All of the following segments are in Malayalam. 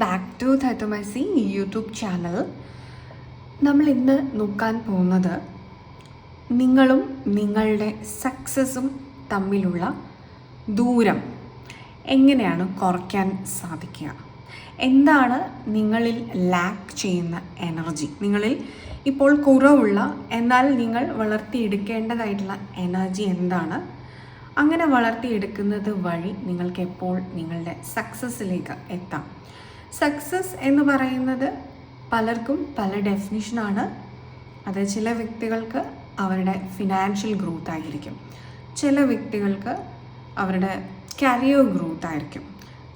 ബാക്ക് ടു തൈത്തോമാസി യൂട്യൂബ് ചാനൽ നമ്മൾ ഇന്ന് നോക്കാൻ പോകുന്നത് നിങ്ങളും നിങ്ങളുടെ സക്സസും തമ്മിലുള്ള ദൂരം എങ്ങനെയാണ് കുറയ്ക്കാൻ സാധിക്കുക? എന്താണ് നിങ്ങളിൽ ലാക്ക് ചെയ്യുന്ന എനർജി നിങ്ങളിൽ ഇപ്പോൾ കുറവുള്ള എന്നാൽ നിങ്ങൾ വളർത്തിയെടുക്കേണ്ടതായിട്ടുള്ള എനർജി എന്താണ്? അങ്ങനെ വളർത്തിയെടുക്കുന്നത് വഴി നിങ്ങൾക്ക് എപ്പോൾ നിങ്ങളുടെ സക്സസ്സിലേക്ക് എത്താം? സക്സസ് എന്ന് പറയുന്നത് പലർക്കും പല ഡെഫിനിഷനാണ് അത് ചില വ്യക്തികൾക്ക് അവരുടെ ഫിനാൻഷ്യൽ ഗ്രോത്ത് ആയിരിക്കും. ചില വ്യക്തികൾക്ക് അവരുടെ കരിയർ ഗ്രോത്ത് ആയിരിക്കും.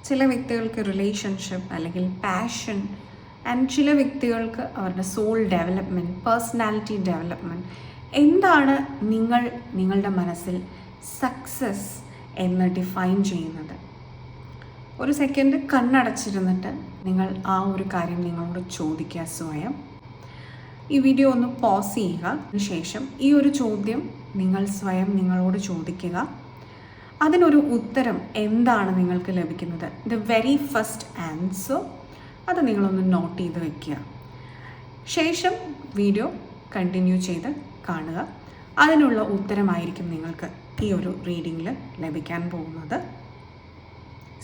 ചില വ്യക്തികൾക്ക് റിലേഷൻഷിപ്പ് അല്ലെങ്കിൽ പാഷൻ ആൻഡ് ചില വ്യക്തികൾക്ക് അവരുടെ സോൾ ഡെവലപ്മെന്റ് പേഴ്സണാലിറ്റി ഡെവലപ്മെന്റ് എന്താണ് നിങ്ങൾ നിങ്ങളുടെ മനസ്സിൽ സക്സസ് എന്ന് ഡിഫൈൻ ചെയ്യുന്നത്? ഒരു സെക്കൻഡ് കണ്ണടച്ചിരുന്നിട്ട് നിങ്ങൾ ആ ഒരു കാര്യം നിങ്ങളോട് ചോദിക്കുക സ്വയം. ഈ വീഡിയോ ഒന്ന് പോസ് ചെയ്യുക. ശേഷം ഈ ഒരു ചോദ്യം നിങ്ങൾ സ്വയം നിങ്ങളോട് ചോദിക്കുക. അതിനൊരു ഉത്തരം എന്താണ് നിങ്ങൾക്ക് ലഭിക്കുന്നത്? ദ വെരി ഫസ്റ്റ് ആൻസർ അത് നിങ്ങളൊന്ന് നോട്ട് ചെയ്ത് വെക്കുക. ശേഷം വീഡിയോ കണ്ടിന്യൂ ചെയ്ത് കാണുക. അതിനുള്ള ഉത്തരമായിരിക്കും നിങ്ങൾക്ക് ഈ ഒരു റീഡിങ്ങിൽ ലഭിക്കാൻ പോകുന്നത്.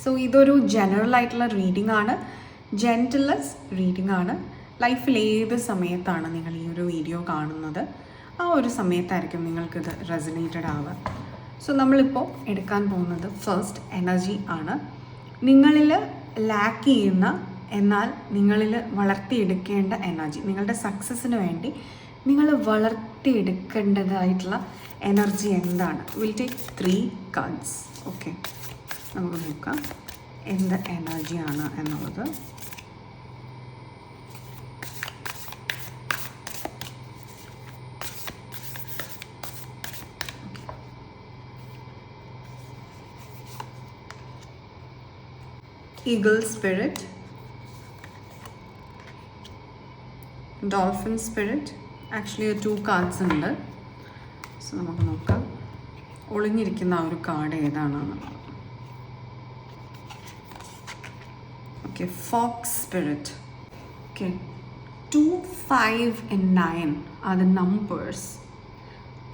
സോ ഇതൊരു ജനറൽ ആയിട്ടുള്ള റീഡിംഗ് ആണ്. ജെന്റലസ് റീഡിംഗ് ആണ്. ലൈഫിൽ ഏത് സമയത്താണ് നിങ്ങൾ ഈ ഒരു വീഡിയോ കാണുന്നത്? ആ ഒരു സമയത്തായിരിക്കും നിങ്ങൾക്കിത് റെസനേറ്റഡ് ആവുക. സോ നമ്മളിപ്പോൾ എടുക്കാൻ പോകുന്നത് ഫസ്റ്റ് എനർജി ആണ്. നിങ്ങളിൽ ലാക്ക് ചെയ്യുന്ന എന്നാൽ നിങ്ങളിൽ വളർത്തിയെടുക്കേണ്ട എനർജി നിങ്ങളുടെ സക്സസ്സിന് വേണ്ടി നിങ്ങൾ വളർത്തിയെടുക്കേണ്ടതായിട്ടുള്ള എനർജി എന്താണ്? We'll take three cards okay നമുക്ക് നോക്കാം. എന്ത് എനർജിയാണ് എന്നുള്ളത്. Eagle spirit dolphin spirit actually two cards ഉണ്ട്. സോ നമുക്ക് നോക്കാം. ഒളിഞ്ഞിരിക്കുന്ന ആ ഒരു കാർഡ് ഏതാണെന്നുള്ളത്. Okay fox spirit okay two five and nine are the numbers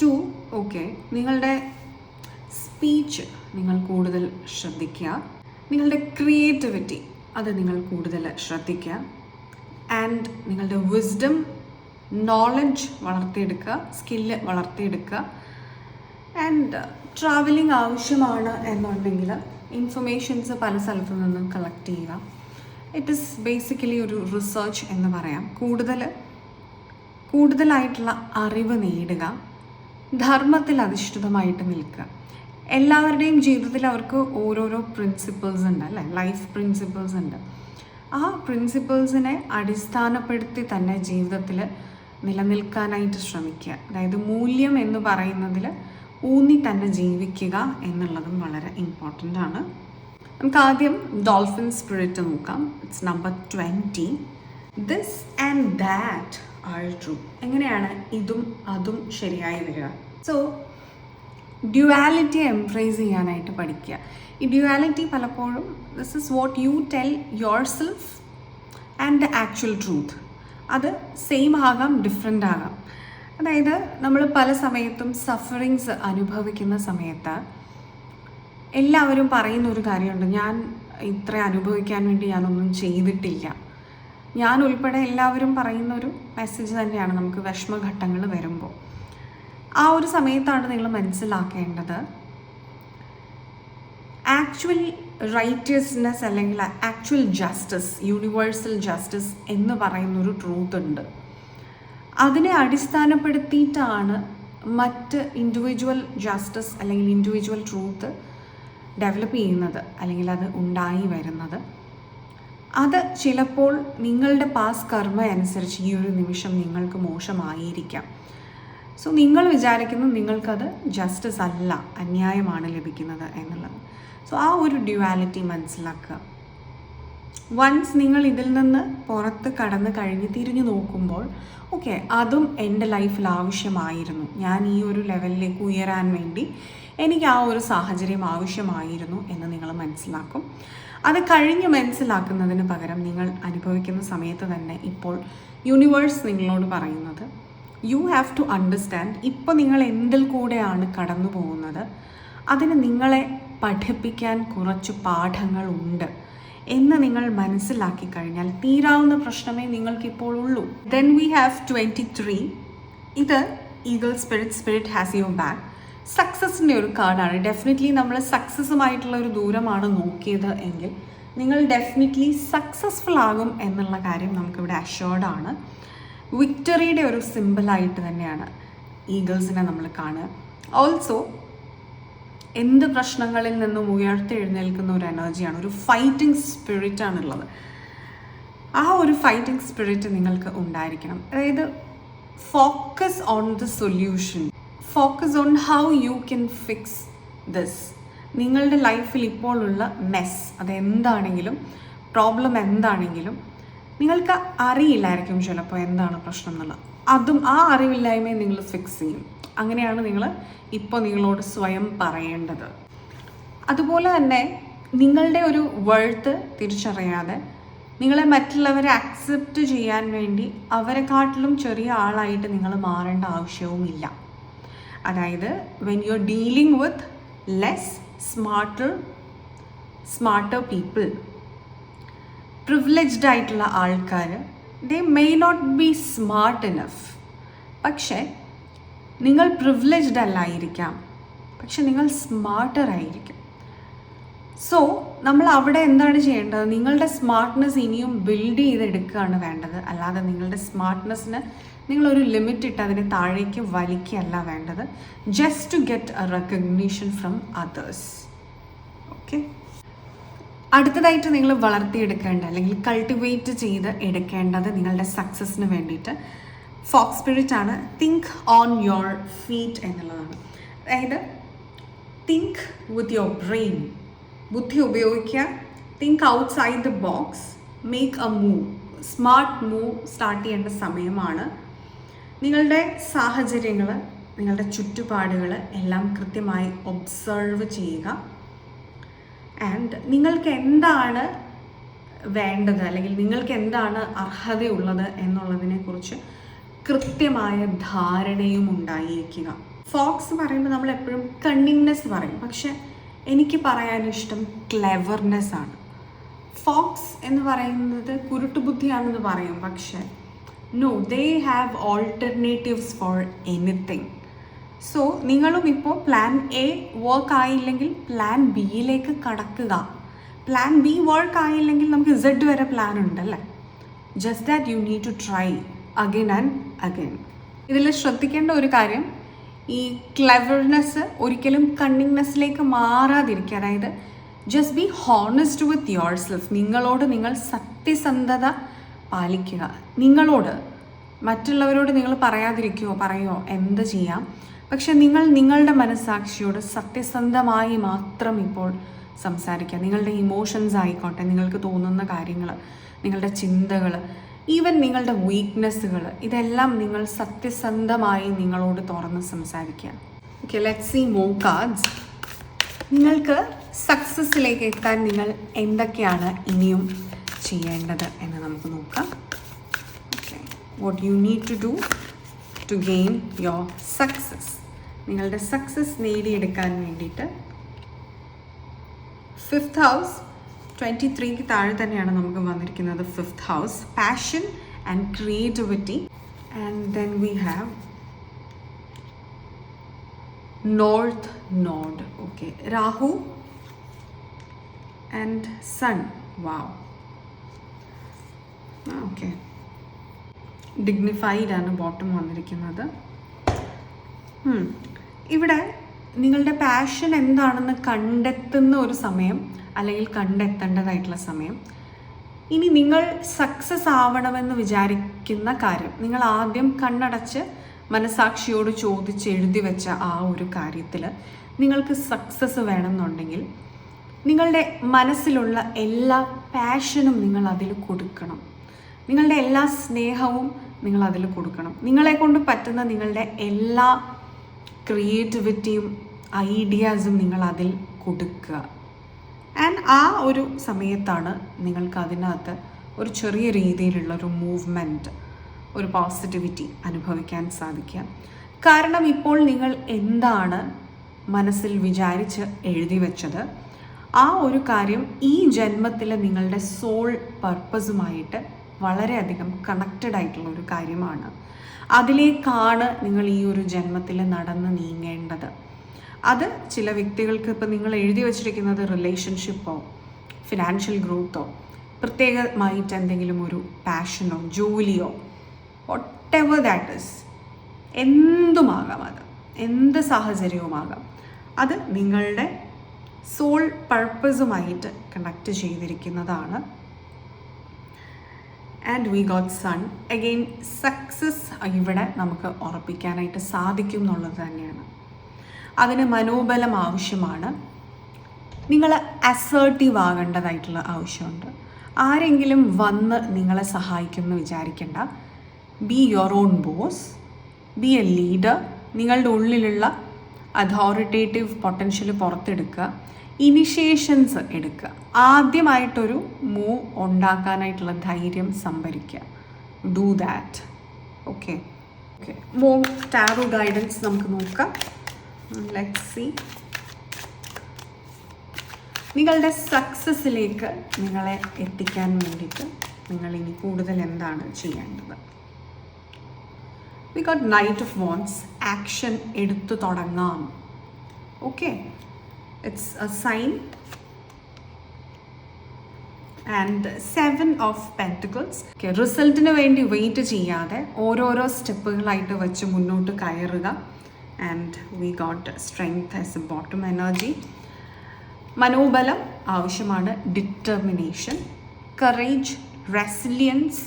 two okay നിങ്ങളുടെ സ്പീച്ച് നിങ്ങൾ കൂടുതൽ ശ്രദ്ധിക്കുക. നിങ്ങളുടെ ക്രിയേറ്റിവിറ്റി അത് നിങ്ങൾ കൂടുതൽ ശ്രദ്ധിക്കുക. ആൻഡ് നിങ്ങളുടെ വിസ്ഡം നോളജ് വളർത്തിയെടുക്കുക സ്കില്ല് വളർത്തിയെടുക്കുക. ആൻഡ് ട്രാവലിംഗ് ആവശ്യമാണ് എന്നുണ്ടെങ്കിൽ ഇൻഫർമേഷൻസ് പല സ്ഥലത്തു നിന്നും കളക്ട് ചെയ്യുക. ഇറ്റ് ഈസ് ബേസിക്കലി ഒരു റിസർച്ച് എന്ന് പറയാം. കൂടുതൽ കൂടുതലായിട്ടുള്ള അറിവ് നേടുക ധർമ്മത്തിൽ അധിഷ്ഠിതമായിട്ട് നിൽക്കുക. എല്ലാവരുടെയും ജീവിതത്തിൽ അവർക്ക് ഓരോരോ പ്രിൻസിപ്പിൾസ് ഉണ്ട് അല്ലേ? ലൈഫ് പ്രിൻസിപ്പിൾസ് ഉണ്ട്. ആ പ്രിൻസിപ്പിൾസിനെ അടിസ്ഥാനപ്പെടുത്തി തന്നെ ജീവിതത്തിൽ നിലനിൽക്കാനായിട്ട് ശ്രമിക്കുക. അതായത് മൂല്യം എന്ന് പറയുന്നതിൽ ഊന്നി തന്നെ ജീവിക്കുക എന്നുള്ളതും വളരെ ഇമ്പോർട്ടന്റ് ആണ്. നമുക്ക് ആദ്യം ഡോൾഫിൻ സ്പിരിറ്റ് നോക്കാം. It's number twenty this and that all true എങ്ങനെയാണ് ഇതും അതും ശരിയായി വരിക? സോ ഡ്യുവാലിറ്റി എംപ്രൈസ് ചെയ്യാനായിട്ട് പഠിക്കുക. ഈ ഡ്യുവാലിറ്റി പലപ്പോഴും this is what you tell yourself and the actual truth അത് സെയിം ആകാം ഡിഫറെന്റ് ആകാം. അതായത് നമ്മൾ പല സമയത്തും സഫറിങ്സ് അനുഭവിക്കുന്ന സമയത്ത് എല്ലാവരും പറയുന്ന ഒരു കാര്യമുണ്ട്. ഞാൻ ഇത്ര അനുഭവിക്കാൻ വേണ്ടി ഞാനൊന്നും ചെയ്തിട്ടില്ല. ഞാൻ ഉൾപ്പെടെ എല്ലാവരും പറയുന്ന ഒരു മെസ്സേജ് തന്നെയാണ് നമുക്ക് വിഷമഘട്ടങ്ങൾ വരുമ്പോൾ. ആ ഒരു സമയത്താണ് നിങ്ങൾ മനസ്സിലാക്കേണ്ടത്. ആക്ച്വൽ റൈറ്റേഴ്സ്നെസ് അല്ലെങ്കിൽ ആക്ച്വൽ ജസ്റ്റിസ് യൂണിവേഴ്സൽ ജസ്റ്റിസ് എന്ന് പറയുന്നൊരു ട്രൂത്ത് ഉണ്ട്. അതിനെ അടിസ്ഥാനപ്പെടുത്തിയിട്ടാണ് മറ്റ് ഇൻഡിവിജ്വൽ ജസ്റ്റിസ് അല്ലെങ്കിൽ ഇൻഡിവിജ്വൽ ട്രൂത്ത് ഡെവലപ്പ് ചെയ്യുന്നത് അല്ലെങ്കിൽ അത് ഉണ്ടായി വരുന്നത്. അത് ചിലപ്പോൾ നിങ്ങളുടെ പാസ് കർമ്മ അനുസരിച്ച് ഈ ഒരു നിമിഷം നിങ്ങൾക്ക് മോശമായിരിക്കാം. സോ നിങ്ങൾ വിചാരിക്കുന്നു നിങ്ങൾക്കത് ജസ്റ്റിസ് അല്ല അന്യായമാണ് ലഭിക്കുന്നത് എന്നുള്ളത്. സോ ആ ഒരു ഡ്യുവാലിറ്റി മനസ്സിലാക്കുക. വൺസ് നിങ്ങൾ ഇതിൽ നിന്ന് പുറത്ത് കടന്ന് കഴിഞ്ഞ് തിരിഞ്ഞു നോക്കുമ്പോൾ ഓക്കെ അതും എന്റെ ലൈഫിൽ ആവശ്യമായിരുന്നു. ഞാൻ ഈ ഒരു ലെവലിലേക്ക് ഉയരാൻ വേണ്ടി എനിക്ക് ആ ഒരു സാഹചര്യം ആവശ്യമായിരുന്നു എന്ന് നിങ്ങൾ മനസ്സിലാക്കും. അത് കഴിഞ്ഞ് മനസ്സിലാക്കുന്നതിന് പകരം നിങ്ങൾ അനുഭവിക്കുന്ന സമയത്ത് തന്നെ ഇപ്പോൾ യൂണിവേഴ്സ് നിങ്ങളോട് പറയുന്നത് യു ഹാവ് ടു അണ്ടർസ്റ്റാൻഡ് ഇപ്പോൾ നിങ്ങൾ എന്തിൽ കൂടെയാണ് കടന്നു പോകുന്നത് അതിന് നിങ്ങളെ പഠിപ്പിക്കാൻ കുറച്ച് പാഠങ്ങളുണ്ട്. എന്ന് നിങ്ങൾ മനസ്സിലാക്കി കഴിഞ്ഞാൽ തീരാവുന്ന പ്രശ്നമേ നിങ്ങൾക്കിപ്പോൾ ഉള്ളൂ. Then we have twenty three ഇത് eagle spirit spirit has you back സക്സസിന്റെ ഒരു കാർഡാണ്. ഡെഫിനറ്റ്ലി നമ്മൾ സക്സസ്സുമായിട്ടുള്ള ഒരു ദൂരമാണ് നോക്കിയത് എങ്കിൽ നിങ്ങൾ ഡെഫിനറ്റ്ലി സക്സസ്ഫുൾ ആകും എന്നുള്ള കാര്യം നമുക്കിവിടെ അഷോർഡാണ് വിക്ടറിയുടെ ഒരു സിമ്പിളായിട്ട് തന്നെയാണ് ഈഗിൾസിനെ നമ്മൾ കാണുക. ഓൾസോ എന്ത് പ്രശ്നങ്ങളിൽ നിന്നും ഉയർത്തെഴുന്നേൽക്കുന്ന ഒരു എനർജിയാണ് ഒരു ഫൈറ്റിംഗ് സ്പിരിറ്റ് ആണുള്ളത്. ആ ഒരു ഫൈറ്റിംഗ് സ്പിരിറ്റ് നിങ്ങൾക്ക് ഉണ്ടായിരിക്കണം. അതായത് focus on the solution focus on how you can fix this നിങ്ങളുടെ ലൈഫിൽ ഇപ്പോഴുള്ള മെസ് അതെന്താണെങ്കിലും പ്രോബ്ലം എന്താണെങ്കിലും നിങ്ങൾക്ക് അറിയില്ലായിരിക്കും ചിലപ്പോൾ എന്താണ് പ്രശ്നം എന്നുള്ളത് അതും ആ അറിവില്ലായ്മയെ നിങ്ങൾ ഫിക്സ് ചെയ്യും. അങ്ങനെയാണ് നിങ്ങൾ ഇപ്പോൾ നിങ്ങളോട് സ്വയം പറയേണ്ടത്. അതുപോലെ തന്നെ നിങ്ങളുടെ ഒരു വേൾത്ത് തിരിച്ചറിയാതെ നിങ്ങളെ മറ്റുള്ളവരെ അക്സെപ്റ്റ് ചെയ്യാൻ വേണ്ടി അവരെക്കാട്ടിലും ചെറിയ ആളായിട്ട് നിങ്ങൾ മാറേണ്ട ആവശ്യവുമില്ല അതായത് when you are dealing with less smarter smarter people privileged ആയിട്ടുള്ള ആൾക്കാർ they may not be smart enough പക്ഷേ നിങ്ങൾ പ്രിവിലേജ്ഡ് അല്ലായിരിക്കാം. പക്ഷെ നിങ്ങൾ സ്മാർട്ടർ ആയിരിക്കും. സോ നമ്മൾ അവിടെ എന്താണ് ചെയ്യേണ്ടത്? നിങ്ങളുടെ സ്മാർട്ട്നെസ് ഇനിയും ബിൽഡ് ചെയ്തെടുക്കുകയാണ് വേണ്ടത്. അല്ലാതെ നിങ്ങളുടെ സ്മാർട്ട്നെസ്സിന് നിങ്ങളൊരു ലിമിറ്റ് ഇട്ട് അതിനെ താഴേക്ക് വലിക്കുകയല്ല വേണ്ടത്. Just to get a recognition from others okay അടുത്തതായിട്ട് നിങ്ങൾ വളർത്തിയെടുക്കേണ്ട അല്ലെങ്കിൽ കൾട്ടിവേറ്റ് ചെയ്ത് എടുക്കേണ്ടത് നിങ്ങളുടെ സക്സസ്സിന് വേണ്ടിയിട്ട് ഫോക്സ് സ്പിരിറ്റ് ആണ്. തിങ്ക് ഓൺ യുവർ ഫീറ്റ് എന്നുള്ളതാണ്. അതായത് തിങ്ക് വിത്ത് യുവർ ബ്രെയിൻ ബുദ്ധി ഉപയോഗിക്കുക. Think outside the box make a move smart move start ചെയ്യേണ്ട സമയമാണ്. നിങ്ങളുടെ സാഹചര്യങ്ങൾ നിങ്ങളുടെ ചുറ്റുപാടുകൾ എല്ലാം കൃത്യമായി ഒബ്സേർവ് ചെയ്യുക. ആൻഡ് നിങ്ങൾക്ക് എന്താണ് വേണ്ടത്? അല്ലെങ്കിൽ നിങ്ങൾക്ക് എന്താണ് അർഹതയുള്ളത് എന്നുള്ളതിനെക്കുറിച്ച് കൃത്യമായ ധാരണയും ഉണ്ടായിരിക്കുക. ഫോക്സ് പറയുമ്പോൾ നമ്മൾ എപ്പോഴും കണ്ണിങ്നെസ് പറയും. പക്ഷെ എനിക്ക് പറയാനിഷ്ടം ക്ലെവർനെസ് ആണ്. ഫോക്സ് എന്ന് പറയുന്നത് കുരുട്ടുബുദ്ധിയാണെന്ന് പറയും. പക്ഷെ no they have alternatives for anything so നിങ്ങളും ഇപ്പോൾ പ്ലാൻ എ വർക്ക് ആയില്ലെങ്കിൽ പ്ലാൻ ബിയിലേക്ക് കടക്കുക. പ്ലാൻ ബി വർക്ക് ആയില്ലെങ്കിൽ നമുക്ക് ഇസഡ് വരെ പ്ലാൻ ഉണ്ടല്ലേ just that you need to try again and again ഇതിൽ ശ്രദ്ധിക്കേണ്ട ഒരു കാര്യം ഈ ക്ലെവർനെസ് ഒരിക്കലും കണ്ണിങ്നെസ്സിലേക്ക് മാറാതിരിക്കുക. അതായത് just be honest with yourself നിങ്ങളോട് നിങ്ങൾ സത്യസന്ധത പാലിക്കുക. നിങ്ങളോട് മറ്റുള്ളവരോട് നിങ്ങൾ പറയാതിരിക്കുമോ പറയുമോ എന്ത് ചെയ്യാം? പക്ഷെ നിങ്ങൾ നിങ്ങളുടെ മനസ്സാക്ഷിയോട് സത്യസന്ധമായി മാത്രം ഇപ്പോൾ സംസാരിക്കുക. നിങ്ങളുടെ ഇമോഷൻസ് ആയിക്കോട്ടെ നിങ്ങൾക്ക് തോന്നുന്ന കാര്യങ്ങൾ നിങ്ങളുടെ ചിന്തകൾ ഈവൻ നിങ്ങളുടെ വീക്ക്നെസ്സുകൾ ഇതെല്ലാം നിങ്ങൾ സത്യസന്ധമായി നിങ്ങളോട് തുറന്ന് സംസാരിക്കുക. Okay let see more cards നിങ്ങൾക്ക് സക്സസ്സിലേക്ക് എത്താൻ നിങ്ങൾ എന്തൊക്കെയാണ് ഇനിയും ചെയ്യേണ്ടത് എന്ന് നമുക്ക് നോക്കാം. Okay what you need to do to gain your success നിങ്ങളുടെ സക്സസ് നേടിയെടുക്കാൻ വേണ്ടിയിട്ട് ഫിഫ്ത്ത് ഹൗസ് ട്വന്റി ത്രീക്ക് താഴെ തന്നെയാണ് നമുക്ക് വന്നിരിക്കുന്നത് fifth house passion and creativity and then we have north node okay Rahu and sun wow okay dignified ആണ് ബോട്ടം വന്നിരിക്കുന്നത്. ഇവിടെ നിങ്ങളുടെ പാഷൻ എന്താണെന്ന് കണ്ടെത്തുന്ന ഒരു സമയം അല്ലെങ്കിൽ കണ്ടെത്തേണ്ടതായിട്ടുള്ള സമയം. ഇനി നിങ്ങൾ സക്സസ് ആവണമെന്ന് വിചാരിക്കുന്ന കാര്യം നിങ്ങൾ ആദ്യം കണ്ണടച്ച് മനസാക്ഷിയോട് ചോദിച്ച് എഴുതി വെച്ച ആ ഒരു കാര്യത്തിൽ നിങ്ങൾക്ക് സക്സസ് വേണമെന്നുണ്ടെങ്കിൽ നിങ്ങളുടെ മനസ്സിലുള്ള എല്ലാ പാഷനും നിങ്ങൾ അതിൽ കൊടുക്കണം. നിങ്ങളുടെ എല്ലാ സ്നേഹവും നിങ്ങൾ അതിൽ കൊടുക്കണം. നിങ്ങളെ കൊണ്ട് പറ്റുന്ന നിങ്ങളുടെ എല്ലാ ക്രിയേറ്റിവിറ്റിയും ഐഡിയാസും നിങ്ങൾ അതിൽ കൊടുക്കുക. ആൻഡ് ആ ഒരു സമയത്താണ് നിങ്ങൾക്ക് അതിനകത്ത് ഒരു ചെറിയ രീതിയിലുള്ള ഒരു മൂവ്മെന്റ് ഒരു പോസിറ്റിവിറ്റി അനുഭവിക്കാൻ സാധിക്കുക. കാരണം ഇപ്പോൾ നിങ്ങൾ എന്താണ് മനസ്സിൽ വിചാരിച്ച് എഴുതി വെച്ചത്? ആ ഒരു കാര്യം ഈ ജന്മത്തിലെ നിങ്ങളുടെ സോൾ പർപ്പസുമായിട്ട് വളരെയധികം കണക്റ്റഡ് ആയിട്ടുള്ള ഒരു കാര്യമാണ്. അതിലേക്കാണ് നിങ്ങൾ ഈ ഒരു ജന്മത്തിൽ നടന്ന് നീങ്ങേണ്ടത്. അത് ചില വ്യക്തികൾക്ക് ഇപ്പം നിങ്ങൾ എഴുതി വച്ചിരിക്കുന്നത് റിലേഷൻഷിപ്പോ ഫിനാൻഷ്യൽ ഗ്രോത്തോ പ്രത്യേകമായിട്ട് എന്തെങ്കിലും ഒരു പാഷനോ ജോലിയോ വട്ട് എവർ ദാറ്റ് ഇസ് എന്തുമാകാം അത്? എന്ത് സാഹചര്യവുമാകാം? അത് നിങ്ങളുടെ സോൾ പർപ്പസുമായിട്ട് connect ചെയ്തിരിക്കുന്നതാണ് and we got sun again success ഇവിടെ നമുക്ക് ഉറപ്പിക്കാനായിട്ട് സാധിക്കും എന്നുള്ളത് തന്നെയാണ്. അതിന് മനോബലം ആവശ്യമാണ്. നിങ്ങൾ അസേർട്ടീവ് ആകേണ്ടതായിട്ടുള്ള ആവശ്യമുണ്ട്. ആരെങ്കിലും വന്ന് നിങ്ങളെ സഹായിക്കുമെന്ന് വിചാരിക്കേണ്ട. Be your own boss be a leader നിങ്ങളുടെ ഉള്ളിലുള്ള അതോറിറ്റേറ്റീവ് പൊട്ടൻഷ്യൽ പുറത്തെടുക്കുക. ഇനിഷ്യേഷൻസ് എടുക്കുക. ആദ്യമായിട്ടൊരു മൂവ് ഉണ്ടാക്കാനായിട്ടുള്ള ധൈര്യം സംഭരിക്കുക. ഡു ദാറ്റ് ഓക്കെ ഓക്കെ മോ ടാറോ ഗൈഡൻസ് നമുക്ക് നോക്കാം. ലെറ്റ് സി നിങ്ങളുടെ സക്സസ്സിലേക്ക് നിങ്ങളെ എത്തിക്കാൻ വേണ്ടിയിട്ട് നിങ്ങൾ ഇനി കൂടുതൽ എന്താണ് ചെയ്യേണ്ടത്? We got knight of wands action എടുത്തു തുടങ്ങാം. Okay it's a sign. And seven of pentacles okay റിസൾട്ടിന് വേണ്ടി വെയിറ്റ് ചെയ്യാതെ ഓരോരോ സ്റ്റെപ്പുകളായിട്ട് വെച്ച് മുന്നോട്ട് കയറുക. And we got strength as a bottom energy മനോബലം ആവശ്യമാണ്. ഡിറ്റർമിനേഷൻ കറേജ് റെസിലിയൻസ്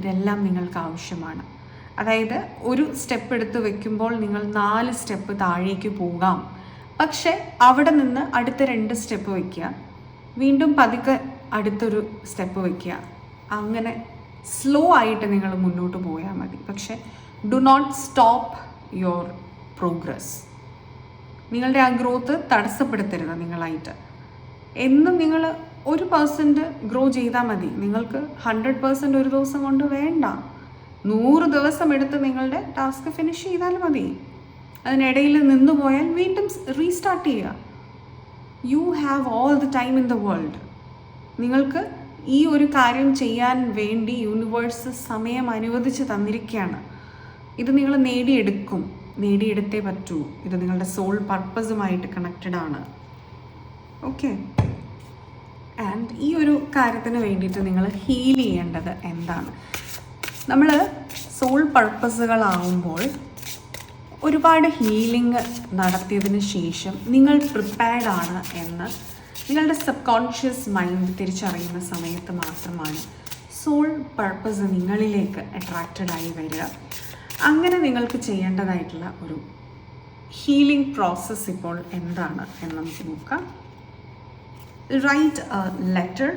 ഇതെല്ലാം നിങ്ങൾക്ക് ആവശ്യമാണ്. അതായത് ഒരു സ്റ്റെപ്പ് എടുത്ത് വെക്കുമ്പോൾ നിങ്ങൾ നാല് സ്റ്റെപ്പ് താഴേക്ക് പോകാം. പക്ഷേ അവിടെ നിന്ന് അടുത്ത രണ്ട് സ്റ്റെപ്പ് വയ്ക്കുക. വീണ്ടും പതുക്കെ അടുത്തൊരു സ്റ്റെപ്പ് വയ്ക്കുക. അങ്ങനെ സ്ലോ ആയിട്ട് നിങ്ങൾ മുന്നോട്ട് പോയാൽ മതി. പക്ഷേ do not stop your progress നിങ്ങളുടെ ആ ഗ്രോത്ത് തടസ്സപ്പെടുത്തരുത് നിങ്ങളായിട്ട്. എന്നും നിങ്ങൾ ഒരു പേഴ്സന്റ് ഗ്രോ ചെയ്താൽ മതി. നിങ്ങൾക്ക് ഹൺഡ്രഡ് പേഴ്സന്റ് ഒരു ദിവസം കൊണ്ട് വേണ്ട. നൂറ് ദിവസം എടുത്ത് നിങ്ങളുടെ ടാസ്ക് ഫിനിഷ് ചെയ്താൽ മതി. അതിനിടയിൽ നിന്നു പോയാൽ വീണ്ടും റീസ്റ്റാർട്ട് ചെയ്യുക. You have all the time in the world നിങ്ങൾക്ക് ഈ ഒരു കാര്യം ചെയ്യാൻ വേണ്ടി യൂണിവേഴ്സ് സമയം അനുവദിച്ച് തന്നിരിക്കുകയാണ്. ഇത് നിങ്ങൾ നേടിയെടുക്കും. നേടിയെടുത്തേ പറ്റൂ. ഇത് നിങ്ങളുടെ സോൾ പർപ്പസുമായിട്ട് കണക്റ്റഡ് ആണ്. ഓക്കെ ആൻഡ് ഈ ഒരു കാര്യത്തിന് വേണ്ടിയിട്ട് നിങ്ങൾ ഹീൽ ചെയ്യേണ്ടത് എന്താണ്? നമ്മൾ സോൾ പർപ്പസുകളാവുമ്പോൾ ഒരുപാട് ഹീലിംഗ് നടത്തിയതിന് ശേഷം നിങ്ങൾ പ്രിപ്പയർഡ് ആണ് എന്ന് നിങ്ങളുടെ സബ് കോൺഷ്യസ് മൈൻഡ് തിരിച്ചറിയുന്ന സമയത്ത് മാത്രമാണ് സോൾ പർപ്പസ് നിങ്ങളിലേക്ക് അട്രാക്റ്റഡ് ആയി വരിക. അങ്ങനെ നിങ്ങൾക്ക് ചെയ്യേണ്ടതായിട്ടുള്ള ഒരു ഹീലിംഗ് പ്രോസസ്സ് ഇപ്പോൾ എന്താണ് എന്ന് നമുക്ക് നോക്കാം. റൈറ്റ് ലെറ്റർ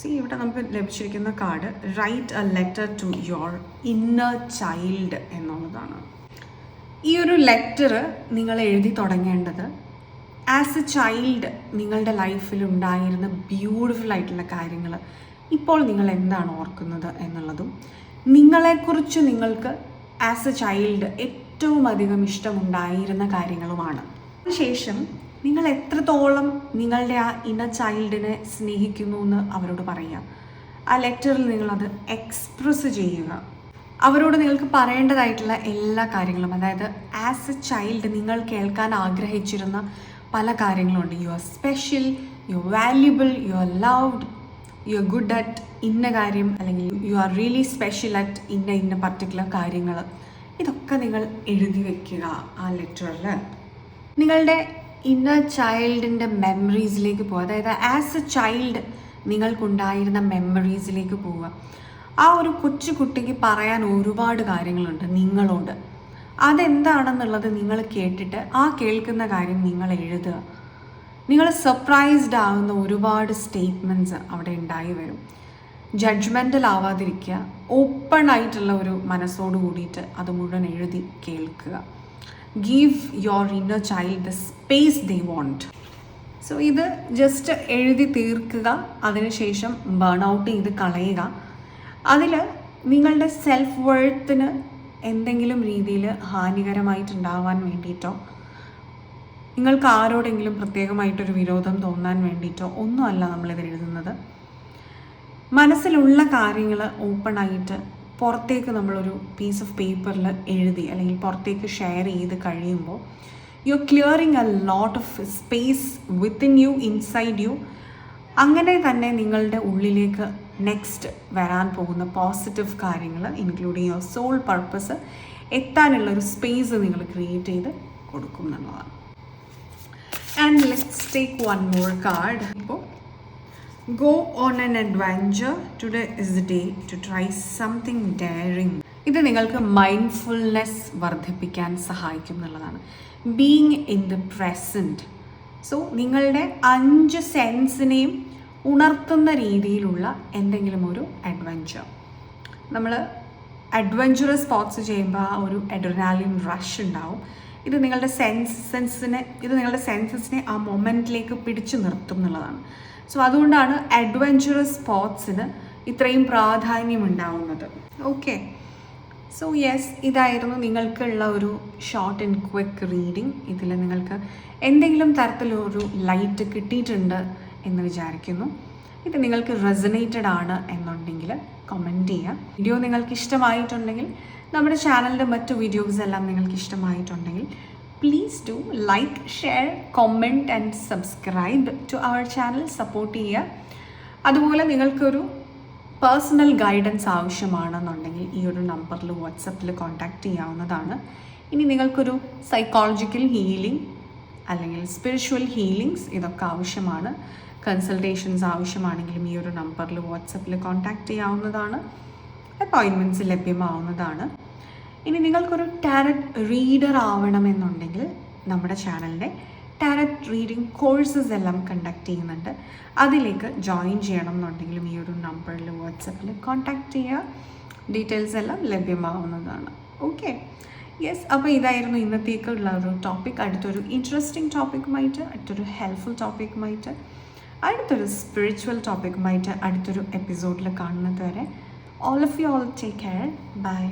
സി ഇവിടെ നമുക്ക് ലഭിച്ചിരിക്കുന്ന card write a letter to your inner child എന്നുള്ളതാണ്. ഈ ഒരു ലെറ്റർ നിങ്ങൾ എഴുതി തുടങ്ങേണ്ടത് ആസ് എ ചൈൽഡ് നിങ്ങളുടെ ലൈഫിൽ ഉണ്ടായിരുന്ന ബ്യൂട്ടിഫുൾ ആയിട്ടുള്ള കാര്യങ്ങൾ ഇപ്പോൾ നിങ്ങൾ എന്താണ് ഓർക്കുന്നത് എന്നുള്ളതും നിങ്ങളെക്കുറിച്ച് നിങ്ങൾക്ക് ആസ് എ ചൈൽഡ് ഏറ്റവും അധികം ഇഷ്ടമുണ്ടായിരുന്ന കാര്യങ്ങളുമാണ്. അതിനുശേഷം നിങ്ങൾ എത്രത്തോളം നിങ്ങളുടെ ആ ഇന്ന ചൈൽഡിനെ സ്നേഹിക്കുന്നു എന്ന് അവരോട് പറയുക. ആ ലെറ്ററിൽ നിങ്ങളത് എക്സ്പ്രസ് ചെയ്യുക. അവരോട് നിങ്ങൾക്ക് പറയേണ്ടതായിട്ടുള്ള എല്ലാ കാര്യങ്ങളും അതായത് ആസ് എ ചൈൽഡ് നിങ്ങൾ കേൾക്കാൻ ആഗ്രഹിച്ചിരുന്ന പല കാര്യങ്ങളുണ്ട്. You are special you are valuable you are loved you are good at ഇന്ന കാര്യം അല്ലെങ്കിൽ you are really special at ഇന്ന ഇന്ന പർട്ടിക്കുലർ കാര്യങ്ങൾ. ഇതൊക്കെ നിങ്ങൾ എഴുതി വയ്ക്കുക ആ ലെറ്ററിൽ നിങ്ങളുടെ ഇന്നർ ചൈൽഡിന്റെ മെമ്മറീസിലേക്ക് പോവുക. അതായത് ആസ് എ ചൈൽഡ് നിങ്ങൾക്കുണ്ടായിരുന്ന മെമ്മറീസിലേക്ക് പോവുക. ആ ഒരു കൊച്ചു കുട്ടിക്ക് പറയാൻ ഒരുപാട് കാര്യങ്ങളുണ്ട് നിങ്ങളോട്. അതെന്താണെന്നുള്ളത് നിങ്ങൾ കേട്ടിട്ട് ആ കേൾക്കുന്ന കാര്യം നിങ്ങൾ എഴുതുക. നിങ്ങൾ സർപ്രൈസ്ഡ് ആകുന്ന ഒരുപാട് സ്റ്റേറ്റ്മെന്റ്സ് അവിടെ ഉണ്ടായി വരും. ജഡ്ജ്മെന്റൽ ആവാതിരിക്കുക. ഓപ്പൺ ആയിട്ടുള്ള ഒരു മനസ്സോട് കൂടിയിട്ട് അത് മുഴുവൻ എഴുതി കേൾക്കുക. Give your inner child the space they want so ഇത് ജസ്റ്റ് എഴുതി തീർക്കുക അതിനുശേഷം ബേൺ ഔട്ട് ചെയ്ത് കളയുക. അതിൽ നിങ്ങളുടെ സെൽഫ് വേർത്തിന് എന്തെങ്കിലും രീതിയിൽ ഹാനികരമായിട്ടുണ്ടാവാൻ വേണ്ടിയിട്ടോ നിങ്ങൾക്ക് ആരോടെങ്കിലും പ്രത്യേകമായിട്ടൊരു വിരോധം തോന്നാൻ വേണ്ടിയിട്ടോ ഒന്നുമല്ല നമ്മളിത് എഴുതുന്നത്. മനസ്സിലുള്ള കാര്യങ്ങൾ ഓപ്പണായിട്ട് പുറത്തേക്ക് നമ്മളൊരു പീസ് ഓഫ് പേപ്പറിൽ എഴുതി അല്ലെങ്കിൽ പുറത്തേക്ക് ഷെയർ ചെയ്ത് കഴിയുമ്പോൾ you clearing a lot of space within you inside you അങ്ങനെ തന്നെ നിങ്ങളുടെ ഉള്ളിലേക്ക് നെക്സ്റ്റ് വരാൻ പോകുന്ന പോസിറ്റീവ് കാര്യങ്ങൾ ഇൻക്ലൂഡിങ് യുവർ സോൾ പർപ്പസ് എത്താനുള്ള ഒരു സ്പേസ് നിങ്ങൾ ക്രിയേറ്റ് ചെയ്ത് കൊടുക്കും എന്നുള്ളതാണ്. And let's take one more card ഇപ്പോൾ go on an adventure. Today is the day to try something daring. ഇത് നിങ്ങൾക്ക് മൈൻഡ്ഫുൾനെസ് വർദ്ധിപ്പിക്കാൻ സഹായിക്കും എന്നുള്ളതാണ്. Being in the present so നിങ്ങളുടെ അഞ്ച് സെൻസിനെയും ഉണർത്തുന്ന രീതിയിലുള്ള എന്തെങ്കിലും ഒരു അഡ്വഞ്ചർ നമ്മൾ അഡ്വഞ്ചറസ് സ്പോർട്സ് ചെയ്യുമ്പോൾ ആ ഒരു അഡ്രനാലിൻ റഷ് ഉണ്ടാവും. ഇത് നിങ്ങളുടെ സെൻസസിനെ ഇത് നിങ്ങളുടെ സെൻസസിനെ ആ മൊമെന്റിലേക്ക് പിടിച്ചു നിർത്തും എന്നുള്ളതാണ്. സോ അതുകൊണ്ടാണ് അഡ്വഞ്ചറസ് സ്പോർട്സിന് ഇത്രയും പ്രാധാന്യം ഉണ്ടാവുന്നത് ഓക്കെ സോ യെസ് ഇതായിരുന്നു നിങ്ങൾക്കുള്ള ഒരു ഷോർട്ട് ആൻഡ് ക്വിക്ക് റീഡിങ് ഇതിൽ നിങ്ങൾക്ക് എന്തെങ്കിലും തരത്തിലൊരു ലൈറ്റ് കിട്ടിയിട്ടുണ്ട് എന്ന് വിചാരിക്കുന്നു. ഇത് നിങ്ങൾക്ക് റെസനേറ്റഡ് ആണ് എന്നുണ്ടെങ്കിൽ കമന്റ് ചെയ്യുക. വീഡിയോ നിങ്ങൾക്ക് ഇഷ്ടമായിട്ടുണ്ടെങ്കിൽ നമ്മുടെ ചാനലിന്റെ മറ്റു വീഡിയോസ് എല്ലാം നിങ്ങൾക്ക് ഇഷ്ടമായിട്ടുണ്ടെങ്കിൽ please do like share comment and subscribe to our channel support ചെയ്യുക അതുപോലെ നിങ്ങൾക്കൊരു പേഴ്സണൽ ഗൈഡൻസ് ആവശ്യമാണെന്നുണ്ടെങ്കിൽ ഈ ഒരു നമ്പറിൽ വാട്സപ്പിൽ കോൺടാക്റ്റ് ചെയ്യാവുന്നതാണ്. ഇനി നിങ്ങൾക്കൊരു സൈക്കോളജിക്കൽ ഹീലിംഗ് അല്ലെങ്കിൽ സ്പിരിച്വൽ ഹീലിങ്സ് ഇതൊക്കെ ആവശ്യമാണ്. കൺസൾട്ടേഷൻസ് ആവശ്യമാണെങ്കിലും ഈ ഒരു നമ്പറിൽ വാട്സപ്പിൽ കോൺടാക്റ്റ് ചെയ്യാവുന്നതാണ്. അപ്പോയിൻമെന്റ്സ് ലഭ്യമാവുന്നതാണ്. ഇനി നിങ്ങൾക്കൊരു ടാരറ്റ് റീഡർ ആവണമെന്നുണ്ടെങ്കിൽ നമ്മുടെ ചാനലിന്റെ ടാരറ്റ് റീഡിംഗ് കോഴ്സസ് എല്ലാം കണ്ടക്ട് ചെയ്യുന്നുണ്ട്. അതിലേക്ക് ജോയിൻ ചെയ്യണം എന്നുണ്ടെങ്കിലും ഈ ഒരു നമ്പറിൽ വാട്സപ്പിൽ കോൺടാക്റ്റ് ചെയ്യുക. ഡീറ്റെയിൽസ് എല്ലാം ലഭ്യമാവുന്നതാണ്. ഓക്കെ യെസ് അപ്പോൾ ഇതായിരുന്നു ഇന്നത്തേക്കുള്ള ഒരു ടോപ്പിക് അടുത്തൊരു ഇൻട്രസ്റ്റിംഗ് ടോപ്പിക്കുമായിട്ട് അടുത്തൊരു ഹെൽപ്ഫുൾ ടോപ്പിക്കുമായിട്ട് അടുത്തൊരു സ്പിരിച്വൽ ടോപ്പിക്കുമായിട്ട് അടുത്തൊരു എപ്പിസോഡിൽ കാണുന്നത് വരെ all of you all take care bye